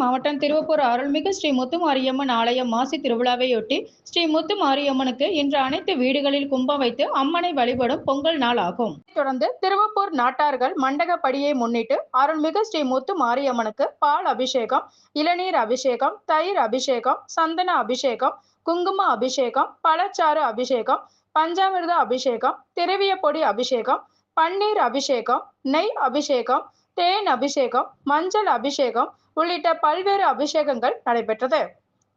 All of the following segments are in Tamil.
மாவட்டம் திருவப்பூர் அருள்மிகு ஸ்ரீ முத்து மாரியம்மன் ஆலய மாசி திருவிழாவையொட்டி ஸ்ரீ முத்து மாரியம்மனுக்கு இன்று அனைத்து வீடுகளில் கும்பம் வைத்து அம்மனை வழிபடும் பொங்கல் நாள் ஆகும். தொடர்ந்து திருவப்பூர் நாட்டார்கள் மண்டகப்படியை முன்னிட்டு அருள்மிகு ஸ்ரீ முத்து மாரியம்மனுக்கு பால் அபிஷேகம் இளநீர் அபிஷேகம் தயிர் அபிஷேகம் சந்தன அபிஷேகம் குங்கும அபிஷேகம் பழச்சாறு அபிஷேகம் பஞ்சாமிர்த அபிஷேகம் திரவிய பொடி அபிஷேகம் பன்னீர் அபிஷேகம் நெய் அபிஷேகம் தேன் அபிஷேகம் மஞ்சள் அபிஷேகம் உள்ளிட்ட பல்வேறு அபிஷேகங்கள் நடைபெற்றது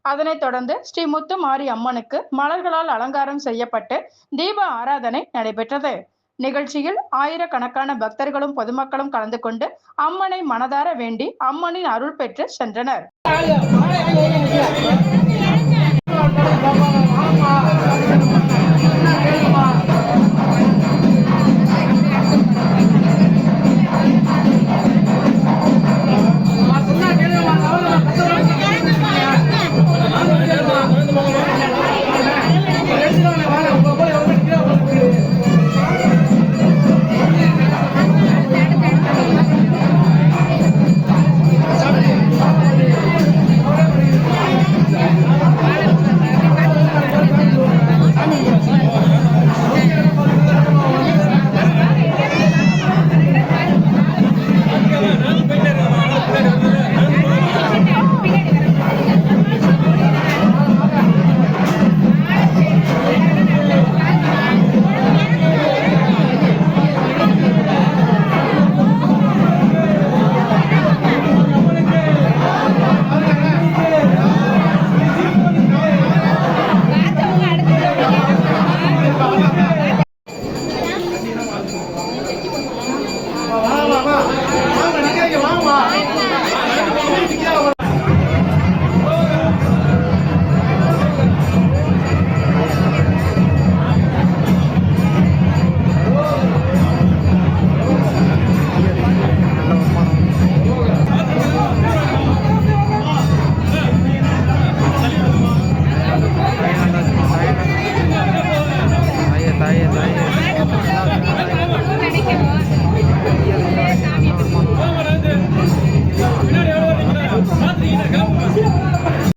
அதனைத் தொடர்ந்து ஸ்ரீ முத்துமாரி அம்மனுக்கு மலர்களால் அலங்காரம் செய்யப்பட்டு தீப ஆராதனை நடைபெற்றது நிகழ்ச்சியில் ஆயிரக்கணக்கான பக்தர்களும் பொதுமக்களும் கலந்து கொண்டு அம்மனை மனதார வேண்டி அம்மனின் அருள் பெற்று சென்றனர்